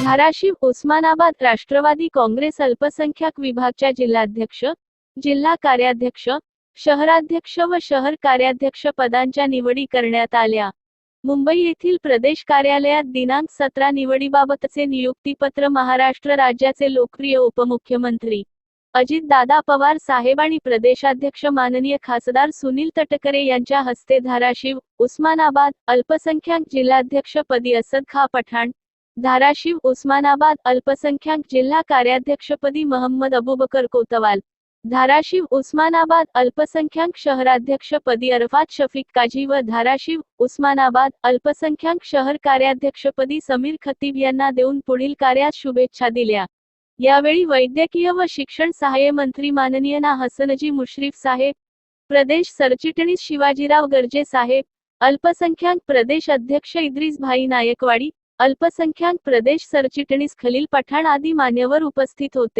धाराशिव उस्मानाबाद राष्ट्रवादी काँग्रेस अल्पसंख्याक विभागच्या जिल्हाध्यक्ष जिल्हा कार्याध्यक्ष शहराध्यक्ष व शहर कार्याध्यक्ष पदांच्या निवडी करण्यात आल्या. मुंबई येथील प्रदेश कार्यालयात दिनांक सतरा निवडीबाबतचे नियुक्तीपत्र महाराष्ट्र राज्याचे लोकप्रिय उपमुख्यमंत्री अजितदादा पवार साहेब आणि प्रदेशाध्यक्ष माननीय खासदार सुनील तटकरे यांच्या हस्ते धाराशिव उस्मानाबाद अल्पसंख्याक जिल्हाध्यक्ष पदी असद खा पठाण धाराशिव उस्मानाबाद अल्पसंख्याक जिल्हा कार्याध्यक्षपदी महम्मद अबुबकर कोतवाल. धाराशिव उस्मानाबाद अल्पसंख्याक शहराध्यक्षपदी अरफात शफीक काजी व धाराशिव उस्मानाबाद अल्पसंख्याक शहर कार्याध्यक्षपदी समीर खतीब यांना देऊन पुढील कार्यात शुभेच्छा दिल्या. यावेळी वैद्यकीय व शिक्षण सहाय्य मंत्री माननीय ना हसनजी मुश्रीफ साहेब प्रदेश सरचिटणीस शिवाजीराव गर्जे साहेब अल्पसंख्याक प्रदेश अध्यक्ष इद्रिस भाई नायकवाडी अल्पसंख्याक प्रदेश सरचिटणीस खलील पठाण आदी मान्यवर उपस्थित होते.